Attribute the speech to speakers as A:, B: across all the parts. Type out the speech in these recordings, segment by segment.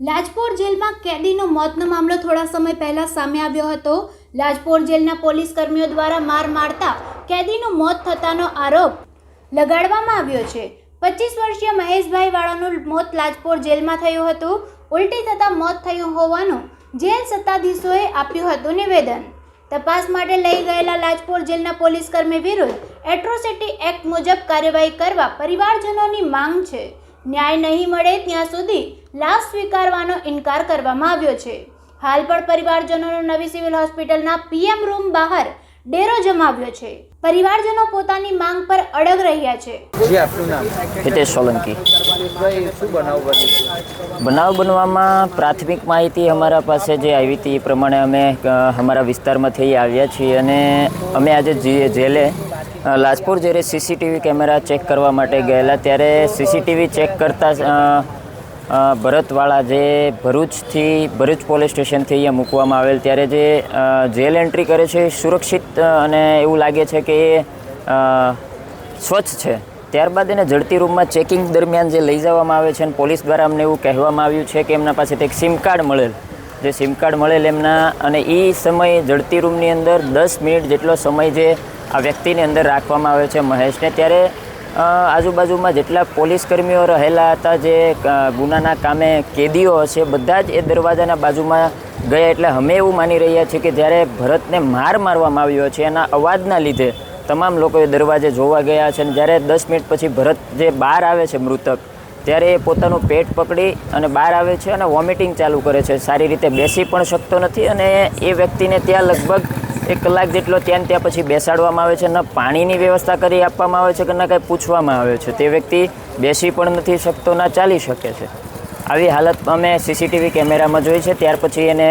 A: લાજપોર જેલમાં કેદીનો મોતનો મામલો થોડા સમય પહેલા સામે આવ્યો હતો. લાજપોર જેલના પોલીસ કર્મીઓ દ્વારા માર મારતા કેદીનું મોત થતાનો આરોપ લગાડવામાં આવ્યો છે. પચીસ વર્ષીય મહેશભાઈ વાળાનું મોત લાજપોર જેલમાં થયું હતું. ઉલટી થતાં મોત થયું હોવાનું જેલ સત્તાધીશોએ આપ્યું હતું નિવેદન. તપાસ માટે લઈ ગયેલા લાજપોર જેલના પોલીસ કર્મી વિરુદ્ધ એટ્રોસિટી એક્ટ મુજબ કાર્યવાહી કરવા પરિવારજનોની માંગ છે. ન્યાય નહીં મળે ત્યાં સુધી લાશ સ્વીકારવાનો ઇનકાર કરવામાં આવ્યો છે. હાલ પણ પરિવારજનોનો નવી સિવિલ હોસ્પિટલના પીએમ રૂમ બહાર ડેરો જમાવ્યો છે. પરિવારજનો પોતાની માંગ પર અડગ રહ્યા છે.
B: જી આપનું નામ?
C: હિતેશ સોલંકી.
B: શું બનાવ બની
C: બનાવ બનવામાં પ્રાથમિક માહિતી અમારા પાસે જે આવી હતી એ પ્રમાણે અમે અમારા વિસ્તારમાં થઈ આવ્યા છીએ અને અમે આજે જે- જેલે લાજપુર જ્યારે સીસીટીવી કેમેરા ચેક કરવા માટે ગયેલા ત્યારે સીસીટીવી ચેક કરતાં ભરતવાળા જે ભરૂચથી, ભરૂચ પોલીસ સ્ટેશનથી અહીંયા મૂકવામાં આવેલ, ત્યારે જે જેલ એન્ટ્રી કરે છે સુરક્ષિત અને એવું લાગે છે કે એ સ્વચ્છ છે. ત્યારબાદ એને જડતી રૂમમાં ચેકિંગ દરમિયાન જે લઈ જવામાં આવે છે અને પોલીસ દ્વારા અમને એવું કહેવામાં આવ્યું છે કે એમના પાસેથી એક સિમ કાર્ડ મળેલ. જે સિમ કાર્ડ મળેલ એમના, અને એ સમય જડતી રૂમની અંદર દસ મિનિટ જેટલો સમય જે આ વ્યક્તિની અંદર રાખવામાં આવે છે મહેશને, ત્યારે આજુબાજુમાં જેટલા પોલીસ કર્મીઓ રહેલા હતા, જે ગુનાના કામે કેદીઓ હશે, બધા જ એ દરવાજાના બાજુમાં ગયા એટલે અમે એવું માની રહ્યા છીએ કે જ્યારે ભરતને માર મારવામાં આવ્યો છે, એના અવાજના લીધે તમામ લોકોએ દરવાજે જોવા ગયા છે અને જ્યારે દસ મિનિટ પછી ભરત જે બહાર આવે છે મૃતક, ત્યારે એ પોતાનું પેટ પકડી અને બહાર આવે છે અને વોમિટિંગ ચાલુ કરે છે. સારી રીતે બેસી પણ શકતો નથી અને એ વ્યક્તિને ત્યાં લગભગ એક કલાક જેટલો ત્યાં ત્યાં પછી બેસાડવામાં આવે છે ન પાણીની વ્યવસ્થા કરી આપવામાં આવે છે કે ન કંઈ પૂછવામાં આવે છે. તે વ્યક્તિ બેસી પણ નથી શકતો, ના ચાલી શકે છે. આવી હાલત અમે સીસીટીવી કેમેરામાં જોઈ છે. ત્યાર પછી એને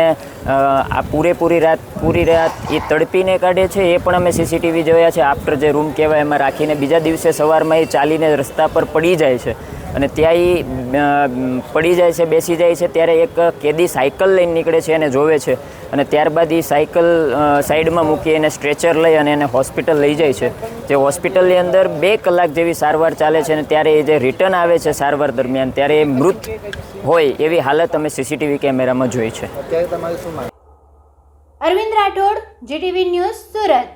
C: આ પૂરેપૂરી રાત, પૂરી રાત એ તડપીને કાઢે છે. એ પણ અમે સીસીટીવી જોયા છે. આફ્ટર જે રૂમ કહેવાય એમાં રાખીને બીજા દિવસે સવારમાં એ ચાલીને રસ્તા પર પડી જાય છે. અને ત્યાં એ પડી જાય છે બેસી જાય છે ત્યારે એક કેદી સાયકલ લઈને નીકળે છે એને જોવે છે. અને ત્યારબાદ એ સાયકલ સાઈડમાં મૂકી એને સ્ટ્રેચર લઈ અને એને હોસ્પિટલ લઈ જાય છે. જે હોસ્પિટલની અંદર બે કલાક જેવી સારવાર ચાલે છે અને ત્યારે એ જે રિટર્ન આવે છે સારવાર દરમિયાન ત્યારે એ મૃત હોય એવી હાલત અમે સીસીટીવી કેમેરામાં જોઈ છે.
B: અત્યારે તમારે
A: અરવિંદ રાઠોડ જીટીવી ન્યૂઝ સુરત.